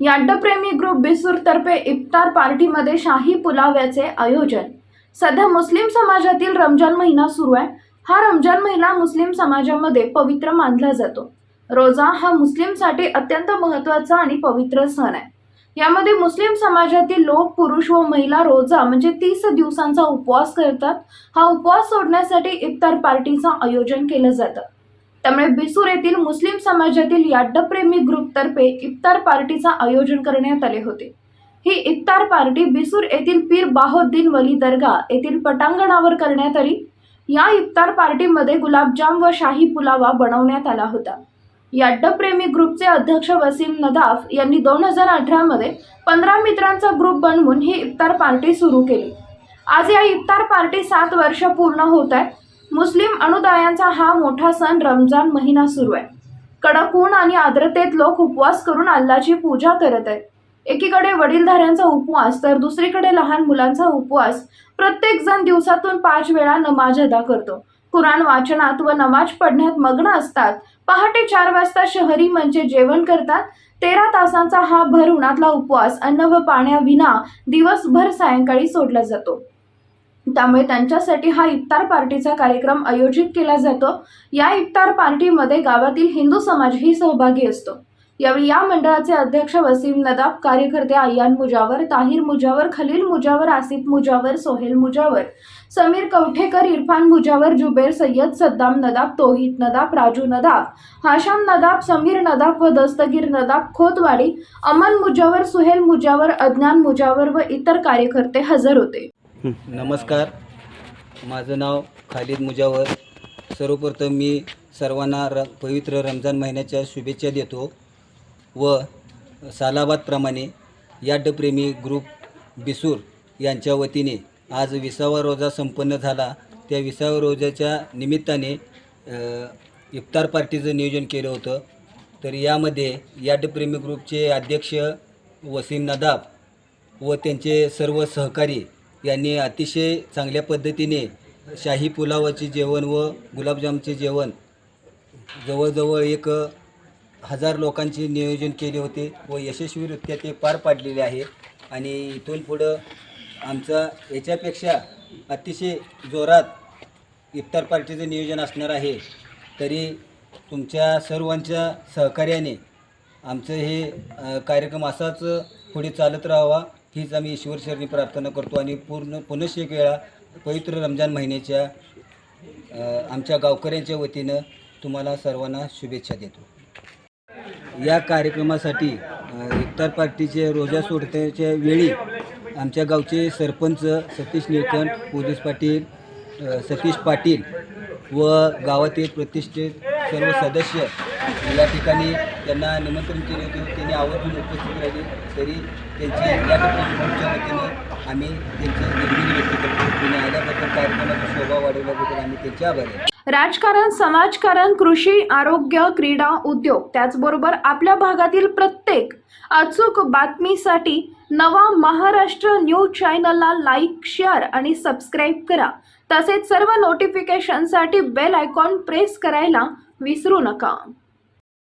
याड्डप्रेमी group बिसूरतर्फे इफ्तार पार्टीमध्ये शाही पुलाव्याचे आयोजन. सध्या मुस्लिम समाजातील रमजान महिना सुरू आहे. हा रमजान महिना मुस्लिम समाजामध्ये पवित्र मानला जातो. रोजा हा मुस्लिमसाठी अत्यंत महत्त्वाचा आणि पवित्र सण आहे. यामध्ये मुस्लिम समाजातील लोक पुरुष व महिला रोजा म्हणजे तीस दिवसांचा उपवास करतात. हा उपवास सोडण्यासाठी इफ्तार पार्टीचं आयोजन केलं जातं. त्यामुळे बिसूर येथील मुस्लिम समाजातील याड्डप्रेमी ग्रुपतर्फे इफ्तार पार्टीचं आयोजन करण्यात आले होते. ही इफ्तार पार्टी बिसूर येथील पीर बाहोद्दीन वली दर्गा येथील पटांगणावर करण्यात आली. या इफ्तार पार्टीमध्ये गुलाबजाम व शाही पुलावा बनवण्यात आला होता. याड्डप्रेमी ग्रुपचे अध्यक्ष वसीम नदाफ यांनी दोन हजार अठरामध्ये पंधरा मित्रांचा ग्रुप बनवून ही इफ्तार पार्टी सुरू केली. आज या इफ्तार पार्टी सात वर्ष पूर्ण होत आहे. मुस्लिम अनुदायांचा हा मोठा सण रमजान महिना सुरू आहे. कडक ऊन आणि आर्द्रतेत लोक उपवास करून अल्लाची पूजा करत आहेत. एकीकडे वडीलधाऱ्यांचा उपवास तर दुसरीकडे लहान मुलांचा उपवास. प्रत्येक जण दिवसातून पाच वेळा नमाज अदा करतो. कुराण वाचनात व नमाज पढण्यात मग्न असतात. पहाटे चार वाजता शहरी म्हणजे जेवण करतात. तेरा तासांचा हा भर उन्हातला उपवास अन्न व पाण्याविना दिवसभर सायंकाळी सोडला जातो. त्यामुळे त्यांच्यासाठी हा इफ्तार पार्टीचा कार्यक्रम आयोजित केला जातो. या इफ्तार पार्टीमध्ये गावातील हिंदू समाजही सहभागी असतो. यावेळी या मंडळाचे अध्यक्ष वसीम नदाब कार्यकर्ते अय्यान मुजावर ताहिर मुजावर खलील मुजावर आसिफ मुजावर सोहेल मुजावर समीर कवठेकर इरफान मुजावर जुबेर सय्यद सद्दाम नदाब तोहित नदाब राजू नदाब हाशाम नदाब समीर नदाब व दस्तगीर नदाब खोतवाडी अमन मुजावर सुहेल मुजावर अज्ञान मुजावर व इतर कार्यकर्ते हजर होते. नमस्कार. माझं नाव खालिद मुजावर. सर्वप्रथम मी सर्वांना र पवित्र रमजान महिन्याच्या शुभेच्छा देतो व सालाबादप्रमाणे याड्डप्रेमी ग्रुप बिसूर यांच्या वतीने आज विसावा रोजा संपन्न झाला. त्या विसावा रोजाच्या निमित्ताने इफ्तार पार्टीचं नियोजन केलं होतं. तर यामध्ये याड्डप्रेमी ग्रुपचे अध्यक्ष वसीम नदाब व त्यांचे सर्व सहकारी यांनी अतिशय चांगल्या पद्धतीने शाही पुलावाचे जेवण व गुलाबजामचे जेवण जवळजवळ एक हजार लोकांचे नियोजन केले होते व यशस्वीरित्या ते पार पाडलेले आहे. आणि इथून पुढं आमचा याच्यापेक्षा अतिशय जोरात इफ्तार पार्टीचं नियोजन असणार आहे. तरी तुमच्या सर्वांच्या सहकार्याने आमचं हे कार्यक्रम असाच पुढे चालत राहावा. हीच आम्ही ईश्वर शरणी प्रार्थना करतो आणि पूर्ण पुनश्च एक वेळा पवित्र रमजान महिन्याच्या आमच्या गावकऱ्यांच्या वतीनं तुम्हाला सर्वांना शुभेच्छा देतो. या कार्यक्रमासाठी इफ्तार पार्टीचे रोजा सोडत्याच्या वेळी आमच्या गावचे सरपंच सतीश निळकंठ पोलीस पाटील सतीश पाटील व गावातील प्रतिष्ठित सर्व सदस्य या ठिकाणी त्यांना निमंत्रण केले होते. त्यांनी आवर्जून उपस्थित राहिले. तरी त्यांची या ठिकाणच्या वतीने आम्ही त्यांची निर्मिती व्यक्त करतो. त्यांनी आल्याबद्दल कार्यक्रमाची शोभा वाढवल्याबद्दल आम्ही त्यांचे आभारी आहे. राजकारण समाजकारण कृषी आरोग्य क्रीडा उद्योग त्याचबरोबर आपल्या भागातील प्रत्येक अचूक बातमीसाठी नवा महाराष्ट्र न्यूज चॅनलला लाईक शेअर आणि सबस्क्राईब करा. तसेच सर्व नोटिफिकेशनसाठी बेल आयकॉन प्रेस करायला विसरू नका.